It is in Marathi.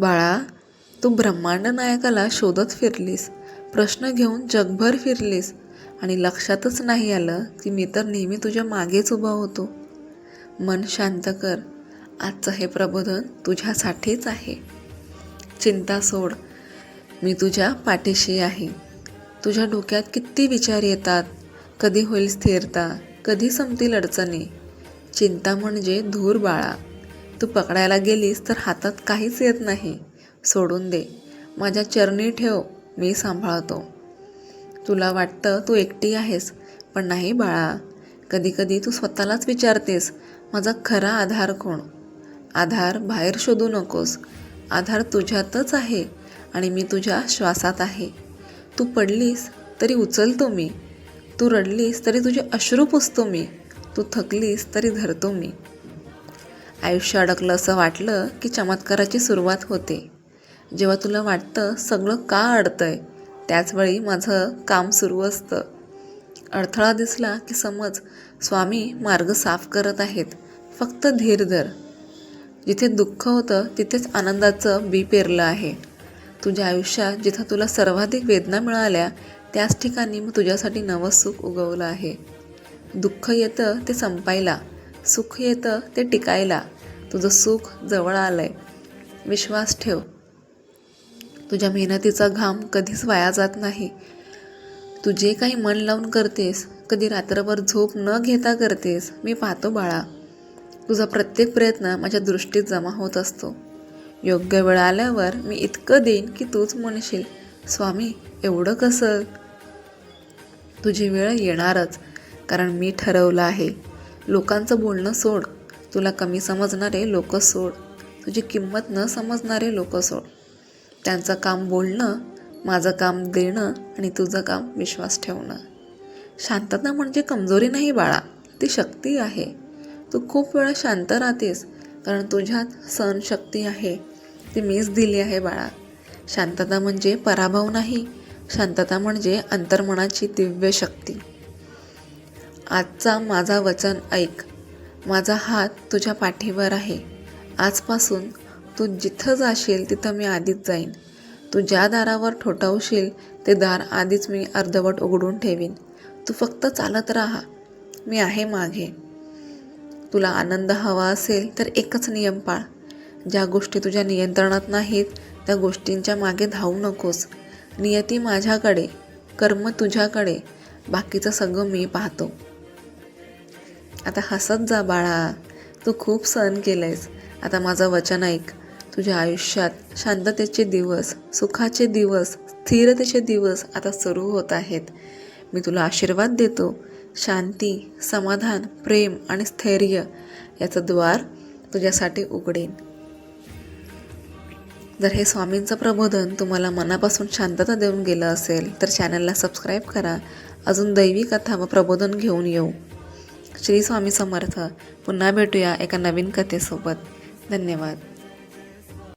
बाळा तू ब्रह्मांड नायकाला शोधत फिरलीस प्रश्न घेऊन जगभर फिरलीस आणि लक्षातच नाही आलं की मी तर नेहमी तुझ्या मागेच उभा होतो. मन शांत कर आजचं हे प्रबोधन तुझ्यासाठीच आहे. चिंता सोड मी तुझ्या पाठीशी आहे. तुझ्या डोक्यात किती विचार येतात कधी होईल स्थिरता कधी संपतील अडचणी. चिंता म्हणजे धूर बाळा. तू पकडायला गेलीस तर हातात काहीच येत नाही. सोडून दे. माझ्या चरणी ठेव. मी सांभाळतो. तुला वाटतं तू एकटी आहेस पण नाही बाळा. कधीकधी तू स्वतःलाच विचारतेस माझा खरा आधार कोण? आधार बाहेर शोधू नकोस. आधार तुझ्यातच आहे आणि मी तुझ्या श्वासात आहे. तू पडलीस तरी उचलतो मी. तू रडलीस तरी तुझे अश्रू पुसतो मी. तू थकलीस तरी धरतो मी. आयुष्य अडकलं असं वाटलं की चमत्काराची सुरुवात होते. जेव्हा तुला वाटतं सगळं का अडतंय त्याचवेळी माझं काम सुरू असतं. अडथळा दिसला की समज स्वामी मार्ग साफ करत आहेत फक्त धीर धर. जिथे दुःख होतं तिथेच आनंदाचं बी पेरलं आहे. तुझ्या आयुष्यात जिथं तुला सर्वाधिक वेदना मिळाल्या त्याच ठिकाणी मी तुझ्यासाठी नवं सुख उगवलं आहे. दुःख येतं ते संपायला सुख येतं ते टिकायला. तुझं सुख जवळ आलं आहे विश्वास ठेव. तुझ्या मेहनतीचा घाम कधीच वाया जात नाही. तू जे काही मन लावून करतेस कधी रात्रभर झोप न घेता करतेस मी पाहतो बाळा. तुझा प्रत्येक प्रयत्न माझ्या दृष्टीत जमा होत असतो. योग्य वेळ आल्यावर मी इतकं देईन की तूच म्हणशील स्वामी एवढं कसं? तुझी वेळ येणारच कारण मी ठरवलं आहे. लोकांचं बोलणं सोड. तुला कमी समजणारे लोक सोड. तुझी किंमत न समजणारे लोक सोड. त्यांचं काम बोलणं माझं काम देणं आणि तुझं काम विश्वास ठेवणं. शांतता म्हणजे कमजोरी नाही बाळा ती शक्ती आहे. तू खूप वेळा शांत राहतेस कारण तुझ्यात सहनशक्ती आहे. ती मीच दिली आहे बाळा. शांतता म्हणजे पराभव नाही. शांतता म्हणजे अंतर्मनाची दिव्य शक्ती. आजचा माझा वचन ऐक. माझा हात तुझ्या पाठीवर आहे. आजपासून तू जिथं जाशील तिथं मी आधीच जाईन. तू ज्या दारावर ठोठावशील ते दार आधीच मी अर्धवट उघडून ठेवीन. तू फक्त चालत राहा. मी आहे मागे. तुला आनंद हवा असेल तर एकच नियम पाळ. ज्या गोष्टी तुझ्या नियंत्रणात नाहीत त्या गोष्टींच्या मागे धावू नकोस. नियती माझ्याकडे कर्म तुझ्याकडे. बाकीचं सगळं मी पाहतो. आता हसत जा बाळा. तू खूप सहन केलंयस. आता माझं वचन ऐक. तुझ्या आयुष्यात शांततेचे दिवस सुखाचे दिवस स्थिरतेचे दिवस आता सुरू होत आहेत. मी तुला आशीर्वाद देतो. शांती समाधान प्रेम आणि स्थैर्य याचं द्वार तुझ्यासाठी उघडेन. जर हे स्वामींचं प्रबोधन तुम्हाला मनापासून शांतता देऊन गेलं असेल तर चॅनलला सबस्क्राईब करा. अजून दैवी कथा व प्रबोधन घेऊन येऊ. श्री स्वामी समर्थ. पुन्हा भेटूया एका नवीन कथेसोबत. धन्यवाद.